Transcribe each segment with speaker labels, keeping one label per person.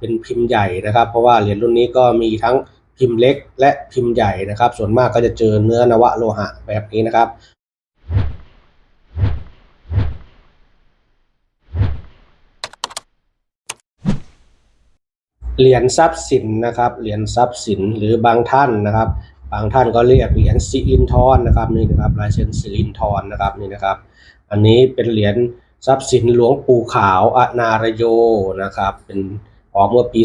Speaker 1: เป็นพิมพ์ใหญ่นะครับ เพราะว่าเหรียญรุ่นนี้ก็มีทั้งพิมพ์เล็กและพิมพ์ใหญ่นะครับ ส่วนมากก็จะเจอเนื้อนวะโลหะแบบนี้นะครับเหรียญทรัพย์สินนะครับเหรียญทรัพย์สินหรือบางท่านนะครับ บางท่านก็เรียกเหรียญสิรินทรนะครับนี่นะครับลายเซ็นสิรินทรนะครับนี่นะครับ อันนี้เป็นเหรียญทรัพย์สินหลวงปู่ขาวอนารโยนะครับ เป็น ออกเมื่อปี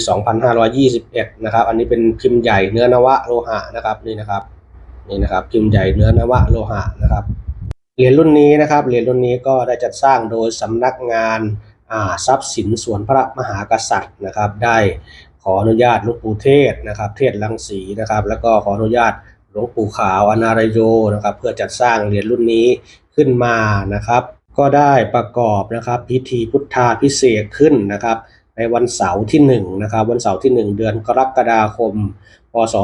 Speaker 1: 2521 นะครับ อันนี้เป็นพิมพ์ใหญ่เนื้อนวะโลหะนะครับนี่นะครับนี่นะครับ พิมพ์ใหญ่เนื้อนวะโลหะนะครับเหรียญรุ่นนี้นะครับเหรียญรุ่นนี้ก็ได้จัดสร้างโดยสำนักงานทรัพย์สินส่วนพระมหากษัตริย์นะครับ ได้ขออนุญาตหลวงปู่เทศนะครับ เทศลังสีนะครับ แล้วก็ขออนุญาตหลวงปู่ขาวอนารโยนะครับ เพื่อจัดสร้างเหรียญรุ่นนี้ขึ้นมานะครับ ก็ได้ประกอบนะครับพิธีพุทธาพิเศษขึ้นนะครับ ในวันเสาร์ที่1นะครับวันเสาร์ที่ 1 เดือนกรกฎาคม พศ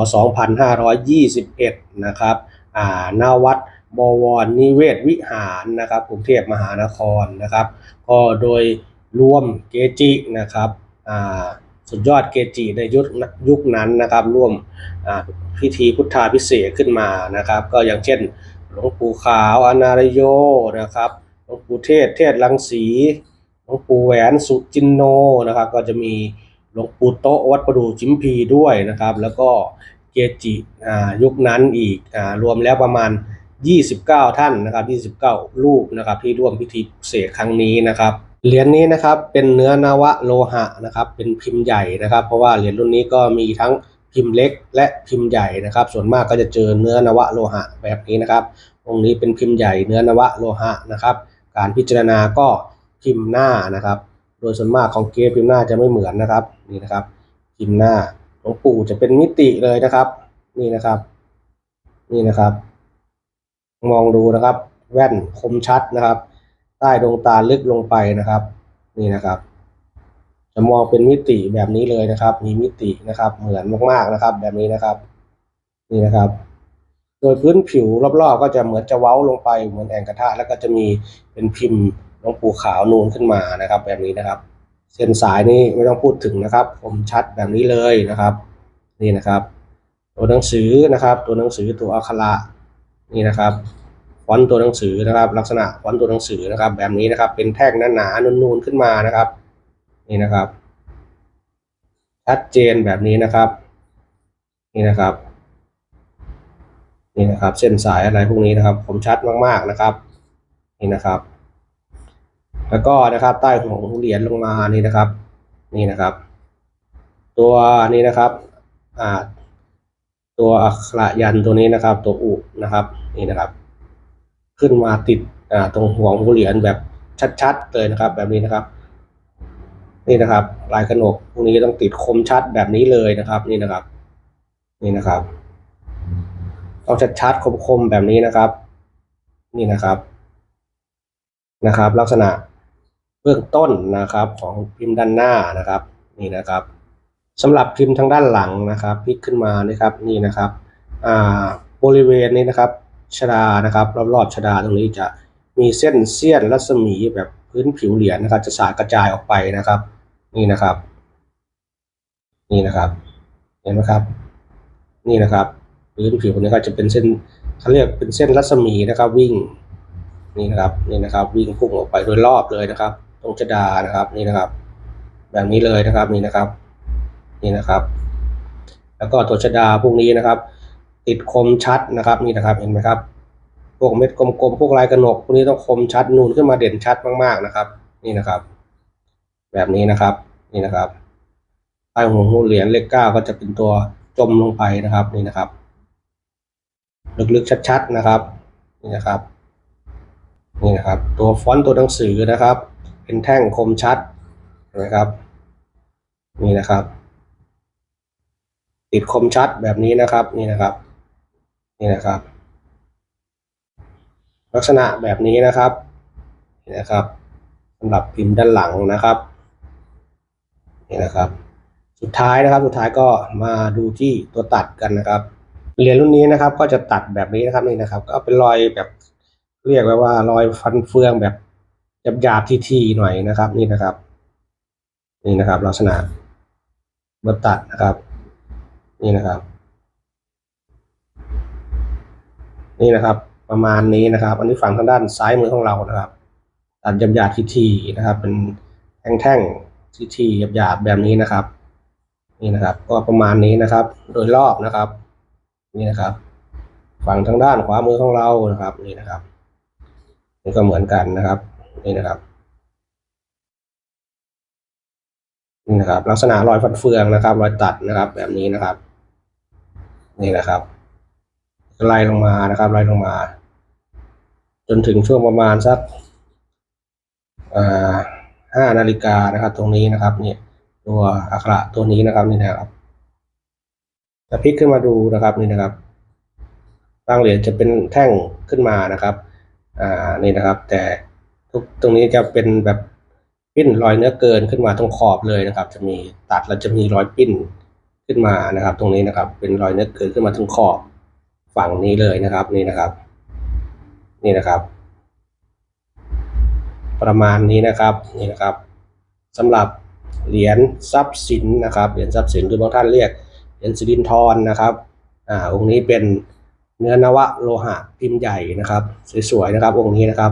Speaker 1: 2521 นะครับอ่าหน้าวัดบวรนิเวศวิหารนะครับกรุงเทพมหานครนะครับ ก็โดยรวมเกจินะครับอ่าสุดยอดเกจิในยุคยุคนั้นนะครับร่วมอ่าพิธีพุทธาพิเศษขึ้นมานะครับ ก็อย่างเช่น หลวงปู่ขาวอนารโยนะครับหลวงปู่เทศเทศลังสี หลวงปู่แหวนสุจินโนนะครับ ก็จะมีหลวงปู่โตวัดประดู่จิมพีด้วยนะครับ แล้วก็เกจิยุคนั้นอีกอรวมแล้วประมาณ 29 ท่านนะครับ 29 รูปนะครับที่ร่วมพิธีเสกครั้งนี้นะครับเหรียญนี้นะครับเป็นเนื้อนวะโลหะนะครับ เป็นพิมพ์ใหญ่นะครับ เพราะว่าเหรียญรุ่นนี้ก็มีทั้งพิมพ์เล็กและพิมพ์ใหญ่นะครับ ส่วนมากก็จะเจอเนื้อนวะโลหะแบบนี้นะครับองค์นี้เป็นพิมพ์ใหญ่เนื้อนวะโลหะนะครับ การพิจารณาก็ พิมพ์หน้านะครับ โดยส่วนมากของเกพิมพ์หน้าจะไม่เหมือนนะครับนี่นะครับ พิมพ์หน้าหลวงปู่จะเป็นมิติเลยนะครับ นี่นะครับ นี่นะครับ มองดูนะครับ แว่นคมชัดนะครับ ใต้ดวงตาลึกลงไปนะครับ นี่นะครับ จะมองเป็นมิติแบบนี้เลยนะครับ มีมิตินะครับ เหมือนมากๆนะครับ แบบนี้นะครับ นี่นะครับโดยพื้นผิวรอบๆ ก็จะเหมือนจะเว้าลงไปเหมือนแอ่งกระทะแล้วก็จะมีเป็นพิมพ์ หลวงปูขาวนูนขึ้นมานะครับ แบบนี้นะครับ เส้นสายนี่ไม่ต้องพูดถึงนะครับคมชัดแบบนี้เลยนะครับ นี่นะครับ ตัวหนังสือนะครับ ตัวหนังสือตัวอักขระนี่นะครับฟอนต์ตัวหนังสือนะครับ ลักษณะฟอนต์ตัวหนังสือนะครับ แบบนี้นะครับ เป็นแท่งหนาๆนูนๆขึ้นมานะครับ นี่นะครับ ชัดเจนแบบนี้นะครับ นี่นะครับนี่นะครับ เส้นสายอะไรพวกนี้นะครับ ผมชัดมากๆนะครับ นี่นะครับ แล้วก็นะครับใต้หัวเหรียญลงมานี่นะครับ นี่นะครับ ตัวนี้นะครับอ่าตัวอักขระยันตัวนี้นะครับ ตัวอุนะครับ นี่นะครับ ขึ้นมาติดอ่าตรงหัวหูเหรียญแบบชัดๆเลยนะครับ แบบนี้นะครับ นี่นะครับ ลายกระหนกพวกนี้ต้องติดคมชัดแบบนี้เลยนะครับ นี่นะครับ นี่นะครับต้องชัดๆคมๆแบบนี้นะครับ นี่นะครับนะครับ ลักษณะ เบื้องต้นนะครับของพิมพ์ด้านหน้านะครับนี่นะครับสำหรับพิมพ์ทางด้านหลังนะครับพลิกขึ้นมานะครับนี่นะครับบริเวณนี้นะครับชดานะครับรอบๆชดาตรงนี้จะมีเส้นเสี้ยนรัศมีแบบพื้นผิวเหรียญนะครับ จะสาดกระจายออกไปนะครับ นี่นะครับ นี่นะครับ เห็นไหมครับ นี่นะครับ พื้นผิวนี้ก็จะเป็นเส้นเขาเรียกเป็นเส้นรัศมีนะครับ วิ่งนี่นะครับนี่นะครับ วิ่งพุ่งออกไปโดยรอบเลยนะครับ ตรงชดานะครับนี่นะครับ แบบนี้เลยนะครับนี่นะครับนี่นะครับ แล้วก็ตัวชดาพวกนี้นะครับ ติดคมชัดนะครับนี่นะครับเห็นไหมครับ พวกเม็ดกลมๆพวกลายกระหนกพวกนี้ต้องคมชัดนูนขึ้นมาเด่นชัดมากๆนะครับ นี่นะครับ แบบนี้นะครับนี่นะครับใต้หัวหูเหรียญเลขเก้าก็จะเป็นตัวจมลงไปนะครับนี่นะครับ ลึกๆชัดๆนะครับนี่นะครับนี่นะครับ ตัวฟอนต์ตัวหนังสือนะครับ เป็นแท่งคมชัดนะครับ นี่นะครับ ติดคมชัดแบบนี้นะครับ นี่นะครับ นี่นะครับ ลักษณะแบบนี้นะครับนี่นะครับสำหรับพิมพ์ด้านหลังนะครับ นี่นะครับ สุดท้ายนะครับ สุดท้ายก็มาดูที่ตัวตัดกันนะครับเหรียญรุ่นนี้นะครับ ก็จะตัดแบบนี้นะครับนี่นะครับ ก็เป็นรอยแบบเรียกว่ว่ารอยฟันเฟืองแบบ หยาบๆทีๆหน่อยนะครับ นี่นะครับ นี่นะครับ ลักษณะเมาตัดนะครับ นี่นะครับ นี่นะครับ ประมาณนี้นะครับ อันนี้ฝั่งทางด้านซ้ายมือของเรานะครับ ตัดหยาบๆทีๆนะครับ เป็นแท่งๆทีๆหยาบๆแบบนี้นะครับ นี่นะครับ ก็ประมาณนี้นะครับ โดยรอบนะครับ นี่นะครับ ฝั่งทางด้านขวามือของเรานะครับ นี่นะครับนี่ก็เหมือนกันนะครับ นี่นะครับนี่นะครับ ลักษณะรอยฟันเฟืองนะครับ รอยตัดนะครับ แบบนี้นะครับ นี่นะครับไล่ลงมานะครับไล่ลงมา จนถึงช่วงประมาณสักห้านาฬิกานะครับ ตรงนี้นะครับเนี่ยตัวอักระตัวนี้นะครับนี่นะครับจะพลิกขึ้นมาดูนะครับนี่นะครับบางเหรียญจะเป็นแท่งขึ้นมานะครับ อ่านี่นะครับ แต่ ตรงนี้จะเป็นแบบปิ้นรอยเนื้อเกินขึ้นมาตรงขอบเลยนะครับ จะมีตัดแล้วจะมีรอยปิ้นขึ้นมานะครับ ตรงนี้นะครับ เป็นรอยเนื้อเกินขึ้นมาตรงขอบฝั่งนี้เลยนะครับ นี่นะครับ นี่นะครับ ประมาณนี้นะครับนี่นะครับสำหรับเหรียญทรัพย์สินนะครับเหรียญทรัพย์สินคือบางท่านเรียกเหรียญสิรินทรนะครับอ่าองค์นี้เป็นเนื้อนวะโลหะพิมพ์ใหญ่นะครับ สวยๆนะครับ องค์นี้นะครับ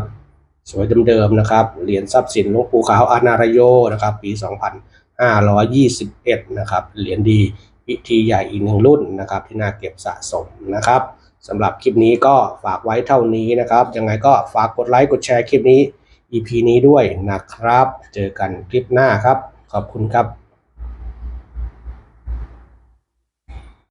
Speaker 1: สวยเดิมๆนะครับ เหรียญทรัพย์สินหลวงปู่ขาวอานารโยนะครับ ปี 2521 นะครับ เหรียญดีพิธีใหญ่อีกหนึ่งรุ่นนะครับ ที่น่าเก็บสะสมนะครับสำหรับคลิปนี้ก็ฝากไว้เท่านี้นะครับ ยังไงก็ฝากกดไลค์กดแชร์คลิปนี้ EP นี้ด้วยนะครับ เจอกันคลิปหน้าครับ ขอบคุณครับ